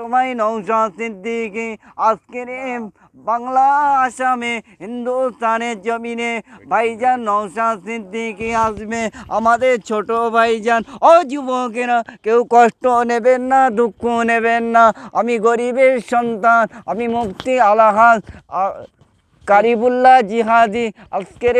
তোমায় নৌশা সিদ্দিকি আজকের বাংলা আসামে, হিন্দুস্তানের জমিনে ভাইজান নৌশা সিদ্দিকি আসবে আমাদের ছোট ভাইজান। ও যুবকেরা, কেউ কষ্ট নেবেন না, দুঃখ নেবেন না। আমি গরিবের সন্তান, আমি মুক্তি আলাহাজ কারিবুল্লাহ জিহাদি, আজকের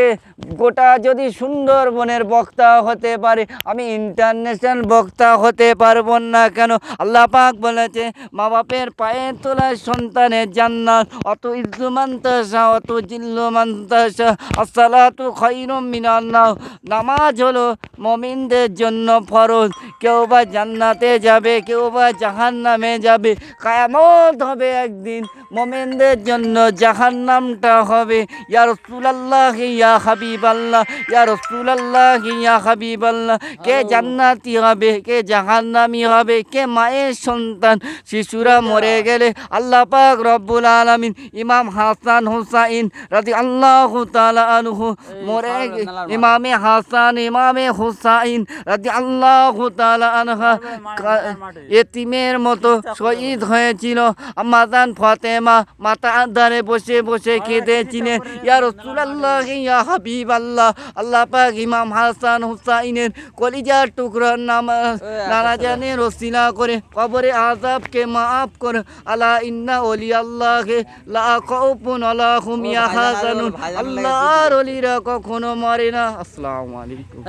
গোটা যদি সুন্দরবনের বক্তা হতে পারে, আমি ইন্টারন্যাশনাল বক্তা হতে পারব না কেন? আল্লাহ পাক বলেছে মা বাপের পায়ে তোলা সন্তানের জান্নাত, অত ইজ্জুমান্তাসা, অত জিল্লুমান্তাসা, আসসালাতু খৈরুম মিনান্নাহ নামাজ হলো মমিনদের জন্য ফরজ। কেউ বা জান্নাতে যাবে, কেউ বা জাহান্নামে যাবে। কায়ামত হবে একদিন মোমেনদের জন্য জাহান্নামটা হবে। ইয়া রসুলাল্লাহ ইয়া হাবিব আল্লাহ ইয়া রসুলাল্লাহ ইয়া হাবিব আল্লাহ কে জান্নাতি হবে কে জাহান্নামি হবে কে মায়ের সন্তান? শিশুরা মরে গেলে আল্লাহ পাক রব্বুল আলামিন ইমাম হাসান হুসাইন রাজি আল্লাহ মরে ইমামে হাসান ইমামে হুসাইন রাজি আল্লাহ আনহা এতিমের মতো শহীদ হয়েছিল। আমাদান ফতেমা মাতা ধারে বসে বসে কেঁদেছিলেন ইয়া রসুল্লাহ ইয়া হাবিব আল্লাহ আল্লাহ পাক ইমাম হাসান হুসাইনের কলিজার টুকরার নাম নানা জানে রসিনা করে কবরে আজাবকে মাফ কর। আলা ইন্না ওলি আল্লাহকে লা কৌপুন আলা হুম ইয়া হাসানুন আল্লাহর অলিরা কখনো মরে না। আসসালামু আলাইকুম।